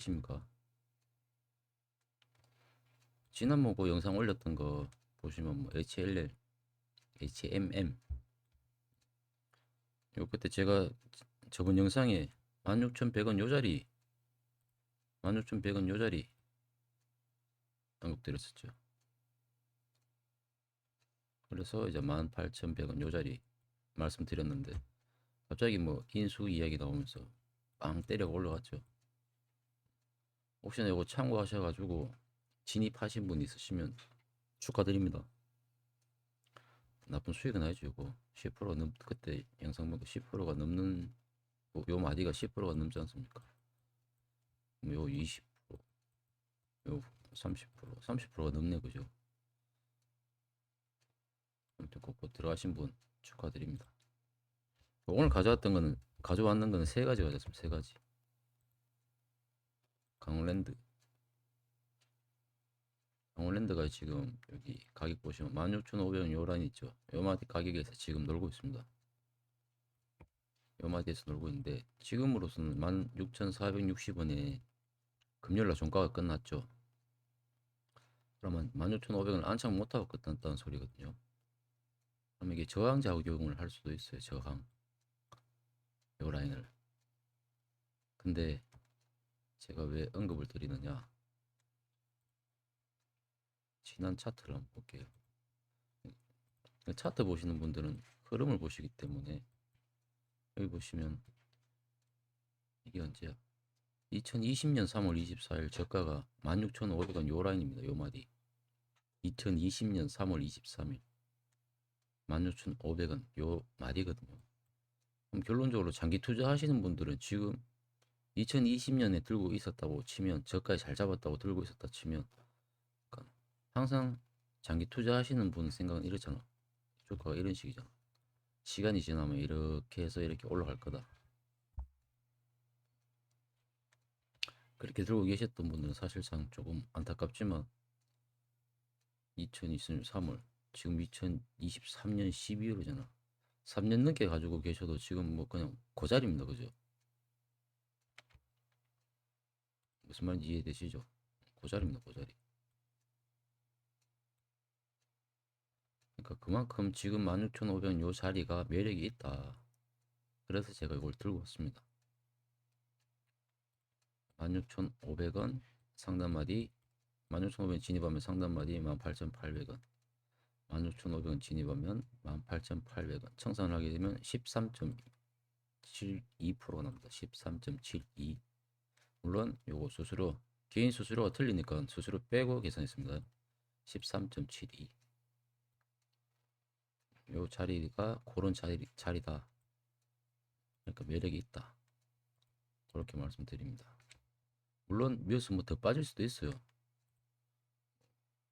십니까? 지난번 그 영상 올렸던 거 보시면 뭐 HLL, HMM 요 그때 제가 저번 영상에 16,100원 요 자리 16,100원 요 자리 언급드렸었죠. 그래서 이제 18,100원 요 자리 말씀드렸는데 갑자기 뭐 인수 이야기 나오면서 빵 때려 올라갔죠. 옵션 이거 참고하셔가지고 진입하신 분 있으시면 축하드립니다. 나쁜 수익은 아니죠 이거 10% 넘, 그때 영상 보니까 10%가 넘는 요, 요 마디가 10%가 넘지 않습니까? 요 20%, 요 30%, 30%가 넘네 그죠? 아무튼 꼭 들어가신 분 축하드립니다. 오늘 가져왔던 거는 가져왔는 거는 세 가지 가져왔습니다. 세 가지. 강원랜드. 강원랜드가 지금 여기 가격 보시면 16,500원 요 라인 있죠. 요 마디 가격에서 지금 놀고 있습니다. 요 마디에서 놀고 있는데 지금으로서는 16,460원에 금요일날 종가가 끝났죠. 그러면 16,500원 안착 못하고 끝났다는 소리거든요. 그럼 이게 저항 작용을 할 수도 있어요. 저항. 요 라인을. 근데 제가 왜 언급을 드리느냐? 지난 차트를 한번 볼게요. 차트 보시는 분들은 흐름을 보시기 때문에 여기 보시면 이게 언제야? 2020년 3월 24일 저가가 16,500원 요 라인입니다. 요 마디. 2020년 3월 23일 16,500원 요 마디거든요. 그럼 결론적으로 장기 투자하시는 분들은 지금 2020년에 들고 있었다고 치면 저가에 잘 잡았다고 들고 있었다 치면 그러니까 항상 장기 투자하시는 분 생각은 이렇잖아. 주가가 이런 식이잖아. 시간이 지나면 이렇게 해서 이렇게 올라갈 거다. 그렇게 들고 계셨던 분들은 사실상 조금 안타깝지만 2020년 3월 지금 2023년 12월이잖아. 3년 넘게 가지고 계셔도 지금 뭐 그냥 고자리입니다. 그죠? 무슨 말인지 이해되시죠? 고자리입니다. 고자리. 그러니까 그만큼 지금 16,500원 요 자리가 매력이 있다. 그래서 제가 이걸 들고 왔습니다. 16,500원 상단마디 16,500원 진입하면 상단마디 18,800원 16,500원 진입하면 18,800원 청산을 하게 되면 13.72%가 납니다. 13.72 물론 요거 수수료 개인 수수료가 틀리니까 수수료 빼고 계산했습니다. 13.72. 요 자리가 그런 자리, 자리다. 그러니까 매력이 있다. 그렇게 말씀드립니다. 물론 미어스 뭐더 빠질 수도 있어요.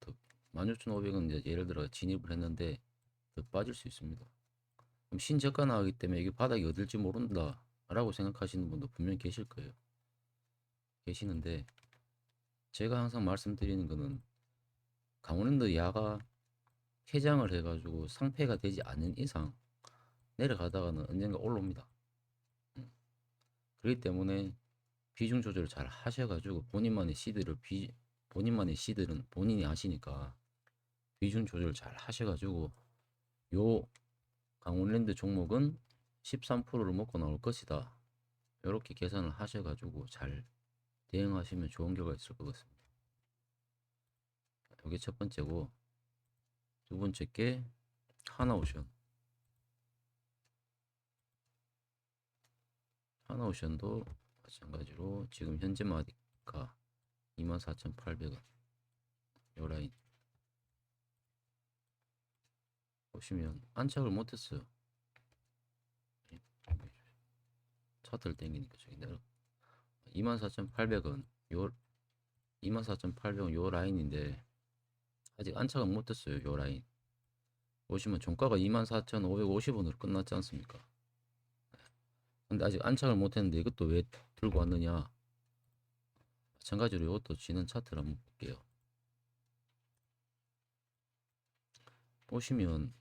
더 16,500원 이제 예를 들어 진입을 했는데 더 빠질 수 있습니다. 그럼 신저가 나가기 때문에 이게 바닥이 어딜지 모른다 라고 생각하시는 분도 분명 계실 거예요. 계시는데 제가 항상 말씀드리는 거는 강원랜드 야가 해장을 해가지고 상패가 되지 않는 이상 내려가다가는 언젠가 올라옵니다. 음. 그렇기 때문에 비중 조절을 잘 하셔가지고 본인만의 시드를 비 본인만의 시드는 본인이 아시니까 비중 조절 잘 하셔가지고 요 강원랜드 종목은 13%를 먹고 나올 것이다. 이렇게 계산을 하셔가지고 잘 대응하시면 좋은 결과 있을 것 같습니다. 이게 첫 번째고 두 번째 게 하나 오션. 하나 오션도 마찬가지로 지금 현재 마디가 24,800원. 요 라인. 보시면 안착을 못했어요. 차트를 땡기니까 저기 내려 24,800원 요 24,800원 요 라인인데 아직 안착은 못했어요 요 라인. 보시면 종가가 24,550원으로 끝났지 않습니까? 근데 아직 안착을 못했는데 이것도 왜 들고 왔느냐? 마찬가지로 이것도 지는 차트를 한번 볼게요. 보시면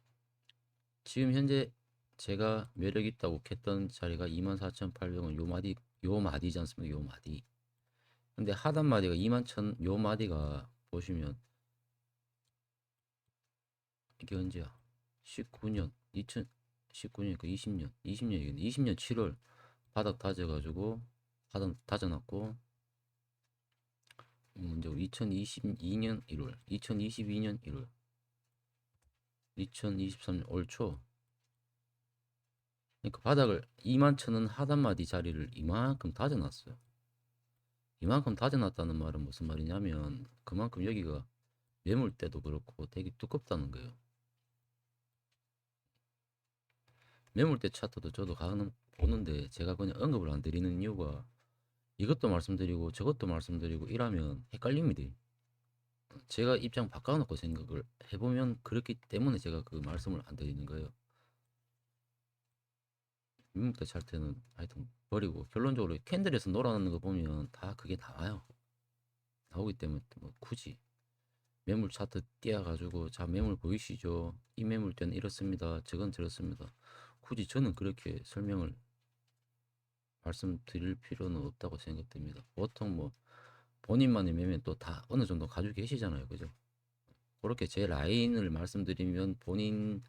지금 현재 제가 매력 있다고 했던 자리가 24,800원 요 마디 요 마디지 않습니까 요 마디 근데 하단 마디가 2만 천, 요 마디가 보시면 이게 언제야? 19년, 2019년이니까 20년, 20년이겠네. 20년 7월 바닥 다져가지고 바닥 다져놨고 먼저 2022년 1월, 2022년 1월, 2023년 올 초. 그러니까 바닥을 2만 천원 하단 마디 자리를 이만큼 다져놨어요. 이만큼 다져놨다는 말은 무슨 말이냐면 그만큼 여기가 매물대도 그렇고 되게 두껍다는 거예요. 매물대 차트도 저도 가는 보는데 제가 그냥 언급을 안 드리는 이유가 이것도 말씀드리고 저것도 말씀드리고 이러면 헷갈립니다. 제가 입장 바꿔놓고 생각을 해보면 그렇기 때문에 제가 그 말씀을 안 드리는 거예요. 매물대 차트는 하여튼 버리고 결론적으로 캔들에서 놀아나는 거 보면 다 그게 나와요. 나오기 때문에 뭐 굳이 매물 차트 띄어가지고 자 매물 보이시죠? 이 매물대는 이렇습니다. 저건 저렇습니다. 굳이 저는 그렇게 설명을 말씀드릴 필요는 없다고 생각됩니다. 보통 뭐 본인만의 매매 또 다 어느 정도 가지고 계시잖아요. 그죠? 그렇게 제 라인을 말씀드리면 본인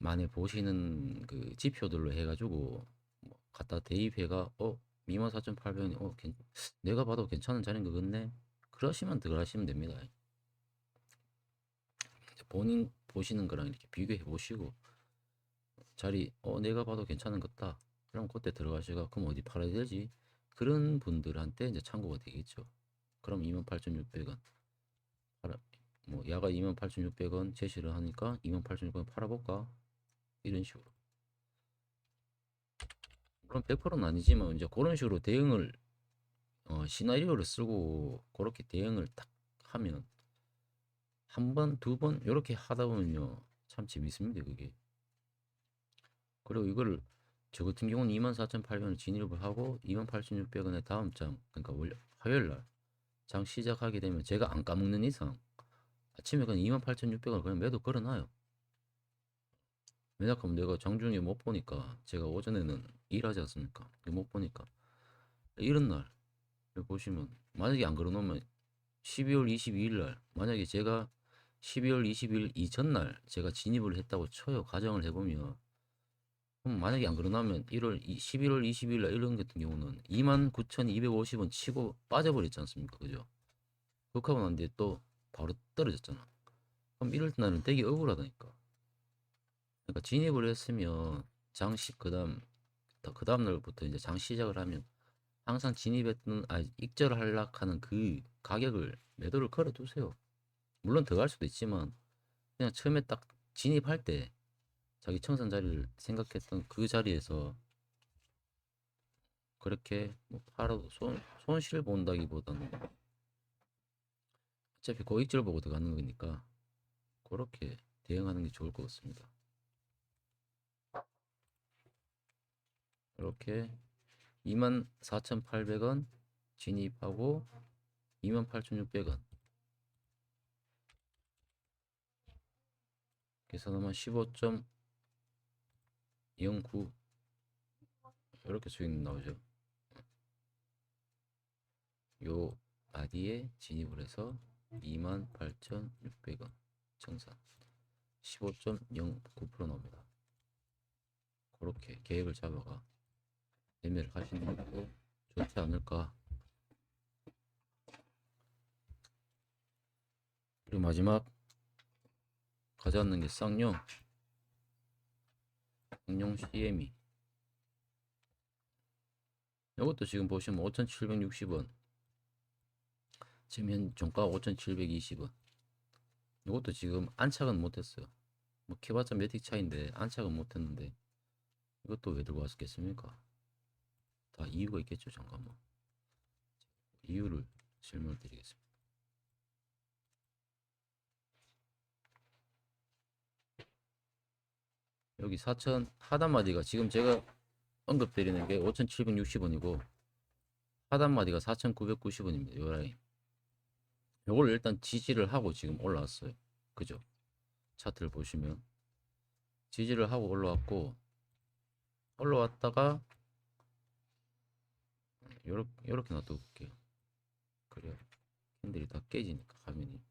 만의 보시는 그 지표들로 해가지고 뭐 갖다 대입해가 어 24,800원이 어 괜, 내가 봐도 괜찮은 자리인 것 같네. 그러시면 들어가시면 됩니다. 본인 보시는 거랑 이렇게 비교해 보시고 자리 어 내가 봐도 괜찮은 것 같다. 그럼 그때 들어가시가 그럼 어디 팔아야 되지? 그런 분들한테 이제 참고가 되겠죠. 그럼 28,600원 팔아 뭐 야가 28,600원 제시를 하니까 28,600원 팔아볼까? 이런 식으로. 그럼 100%는 아니지만 이제 그런 식으로 대응을 어, 시나리오를 쓰고 그렇게 대응을 딱 하면 한 번, 두 번 이렇게 하다 보면요 참 재밌습니다 그게. 그리고 이거를 저 같은 경우는 24,800원을 진입을 하고 28,600원에 다음 장 그러니까 월 화요일 날 장 시작하게 되면 제가 안 까먹는 이상 아침에 그냥 28,600원 그냥 매도 걸어놔요. 왜냐하면 내가 장중에 못 보니까 제가 오전에는 일하지 않습니까? 못 보니까 이런 날 보시면 만약에 안 걸어놓으면 12월 22일 날 만약에 제가 12월 20일 이전날 제가 진입을 했다고 쳐요 가정을 해보면 그럼 만약에 안 그러나면 1월 11월 20일 날 이런 같은 경우는 29,250원 치고 빠져버렸지 않습니까? 그죠? 그렇게 하고 난 뒤에 또 바로 떨어졌잖아. 그럼 이럴 날은 되게 억울하다니까. 그러니까 진입을 했으면 장시 그다음 그 다음 날부터 이제 장 시작을 하면 항상 진입했던 아 익절 하락하는 그 가격을 매도를 걸어 두세요. 물론 더 갈 수도 있지만 그냥 처음에 딱 진입할 때 자기 청산 자리를 생각했던 그 자리에서 그렇게 뭐 팔아도 손, 손실 본다기보다는 어차피 고익절 보고 들어가는 거니까 그렇게 대응하는 게 좋을 것 같습니다. 이렇게 24,800원 진입하고 28,600원 계산하면 15.09 이렇게 수익 나오죠. 요 바디에 진입을 해서 28,600원 청산 15.09% 나옵니다. 그렇게 계획을 잡아가 매매를 하시는 것도 좋지 않을까. 그리고 마지막. 가져왔는 게 쌍용. 쌍용 CM이 이것도 지금 보시면 5,760원. 지금 현 종가 5,720원. 이것도 지금 안착은 못했어요. 뭐 키봤자 몇틱 차인데 안착은 못했는데 이것도 왜 들고 왔겠습니까 다 이유가 있겠죠 잠깐만 이유를 설명을 드리겠습니다 여기 4천 하단 마디가 지금 제가 언급드리는 게 5,760원이고 하단 마디가 4,990원입니다. 요 라인. 요걸 일단 지지를 하고 지금 올라왔어요. 그죠? 차트를 보시면 지지를 하고 올라왔고 올라왔다가 요렇게, 요렇게 놔둬 볼게요. 핸들이 다 깨지니까 화면이.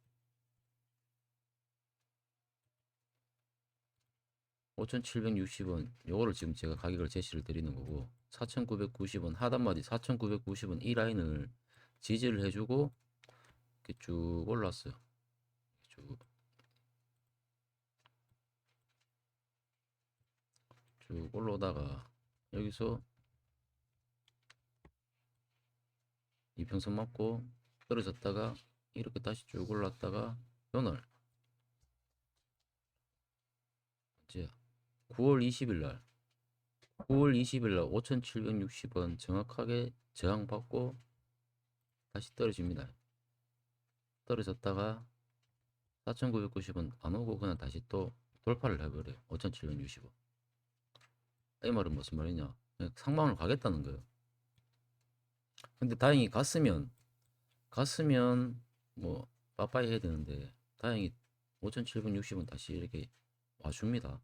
5,760원. 요거를 지금 제가 가격을 제시를 드리는 거고 4,990원 하단마디. 4,990원 이 라인을 지지를 해주고 이렇게 쭉 올랐어요. 쭉, 쭉 올라오다가 여기서 이평선 맞고 떨어졌다가 이렇게 다시 쭉 올랐다가 요날 언제야 9월 20일 날 9월 20일 날 5,760원 정확하게 저항받고 다시 떨어집니다. 떨어졌다가 4,990원 안 오고 그냥 다시 또 돌파를 해버려요. 5,760원. 이 말은 무슨 말이냐? 상방을 가겠다는 거예요. 근데 다행히 갔으면 갔으면 뭐 빠빠이 해야 되는데 다행히 5,760원 다시 이렇게 와줍니다.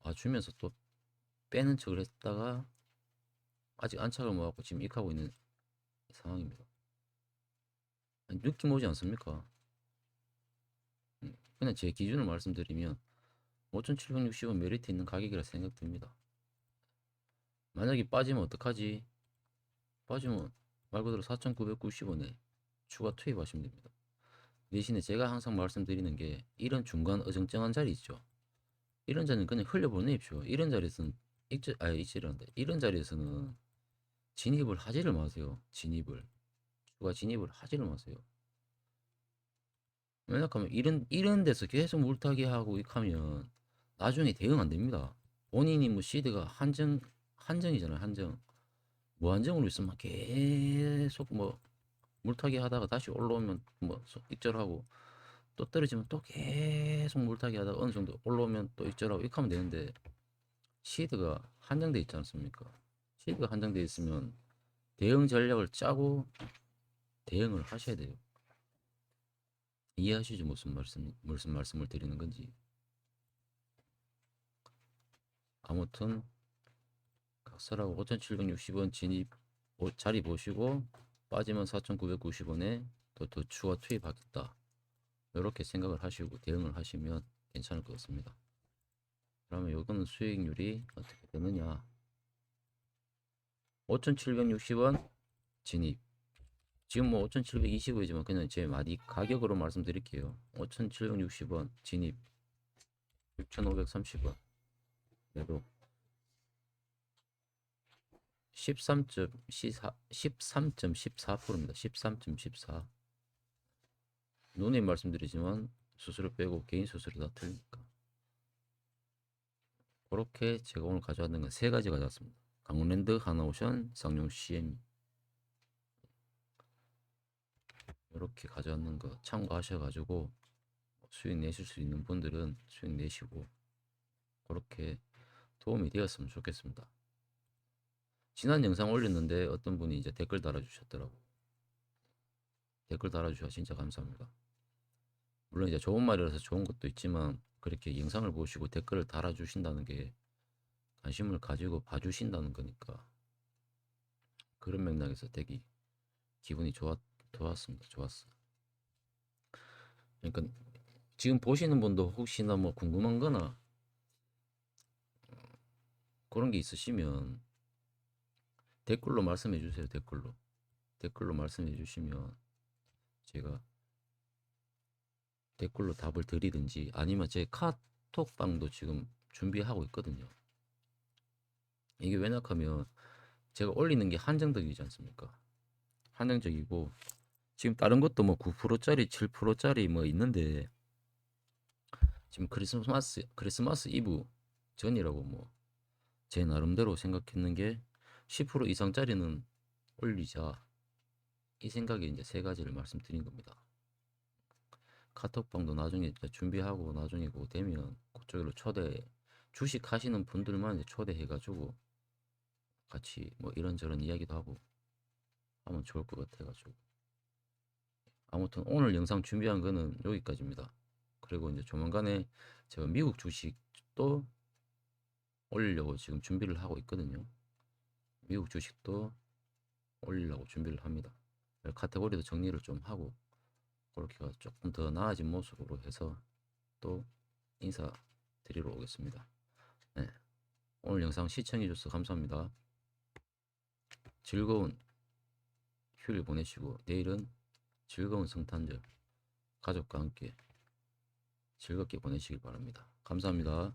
와주면서 또 빼는 척을 했다가 아직 안착을 못하고 지금 익하고 있는 상황입니다. 느낌 오지 않습니까? 음, 그냥 제 기준을 말씀드리면 5,760원 메리트 있는 가격이라 생각됩니다. 만약에 빠지면 어떡하지? 빠지면 말 그대로 4,990원에 추가 투입하시면 됩니다. 대신에 제가 항상 말씀드리는 게 이런 중간 어정쩡한 자리 있죠. 이런 자리는 그냥 흘려보내십시오. 이런 자리에서는 익절, 아니 익절이란다. 이런 자리에서는 진입을 하지를 마세요. 진입을 추가 진입을 하지를 마세요. 왜냐하면 이런 이런 데서 계속 물타기 하고 익하면 나중에 대응 안 됩니다. 본인이 뭐 시드가 한정 한정이잖아요. 한정 무한정으로 있으면 계속 뭐 물타기 하다가 다시 올라오면 뭐 익절하고 또 떨어지면 또 계속 물타기 하다가 어느 정도 올라오면 또 익절하고 이렇게 하면 되는데 시드가 한정돼 있지 않습니까? 시드가 한정돼 있으면 대응 전략을 짜고 대응을 하셔야 돼요. 이해하시죠? 무슨 말씀 무슨 말씀을 드리는 건지. 아무튼 각설하고 5,760원 진입 오- 자리 보시고 빠지면 4,990원에 또 더 추가 투입하겠다. 이렇게 생각을 하시고 대응을 하시면 괜찮을 것 같습니다. 그러면 요거는 수익률이 어떻게 되느냐? 5,760원 진입. 지금 뭐 5,720원이지만 그냥 제 마디 가격으로 말씀드릴게요. 5,760원 진입. 6,530원. 매도. 13.14 13.14%입니다. 13.14. 누님 말씀드리지만 수수료 빼고 개인 수수료 다 틀리니까. 그렇게 제가 오늘 가져왔는 건 세 가지 가져왔습니다. 강원랜드, 하나오션, 쌍용 CM 이렇게 가져왔는 거 참고하셔가지고 수익 내실 수 있는 분들은 수익 내시고 그렇게 도움이 되었으면 좋겠습니다. 지난 영상 올렸는데 어떤 분이 이제 댓글 달아주셨더라고. 댓글 달아주셔서 진짜 감사합니다. 물론 이제 좋은 말이라서 좋은 것도 있지만 그렇게 영상을 보시고 댓글을 달아주신다는 게 관심을 가지고 봐주신다는 거니까 그런 맥락에서 되게 기분이 좋았, 좋았습니다. 좋았어. 그러니까 지금 보시는 분도 혹시나 뭐 궁금한 거나 그런 게 있으시면 댓글로 말씀해 주세요. 댓글로. 댓글로 말씀해 주시면 제가 댓글로 답을 드리든지 아니면 제 카톡방도 지금 준비하고 있거든요. 이게 왜냐하면 제가 올리는 게 한정적이지 않습니까? 한정적이고 지금 다른 것도 뭐 9%짜리, 7%짜리 뭐 있는데 지금 크리스마스 크리스마스 이브 전이라고 뭐 제 나름대로 생각했는 게 10% 이상짜리는 올리자 이 생각에 이제 세 가지를 말씀드린 겁니다. 카톡방도 나중에 이제 준비하고 나중에 그거 되면 그쪽으로 초대 주식 하시는 분들만 이제 초대해가지고 같이 뭐 이런저런 이야기도 하고 하면 좋을 것 같아가지고 아무튼 오늘 영상 준비한 거는 여기까지입니다. 그리고 이제 조만간에 제가 미국 주식도 올리려고 지금 준비를 하고 있거든요. 미국 주식도 올리려고 준비를 합니다. 카테고리도 정리를 좀 하고 그렇게가 조금 더 나아진 모습으로 해서 또 인사드리러 오겠습니다. 네. 오늘 영상 시청해주셔서 감사합니다. 즐거운 휴일 보내시고 내일은 즐거운 성탄절 가족과 함께 즐겁게 보내시길 바랍니다. 감사합니다.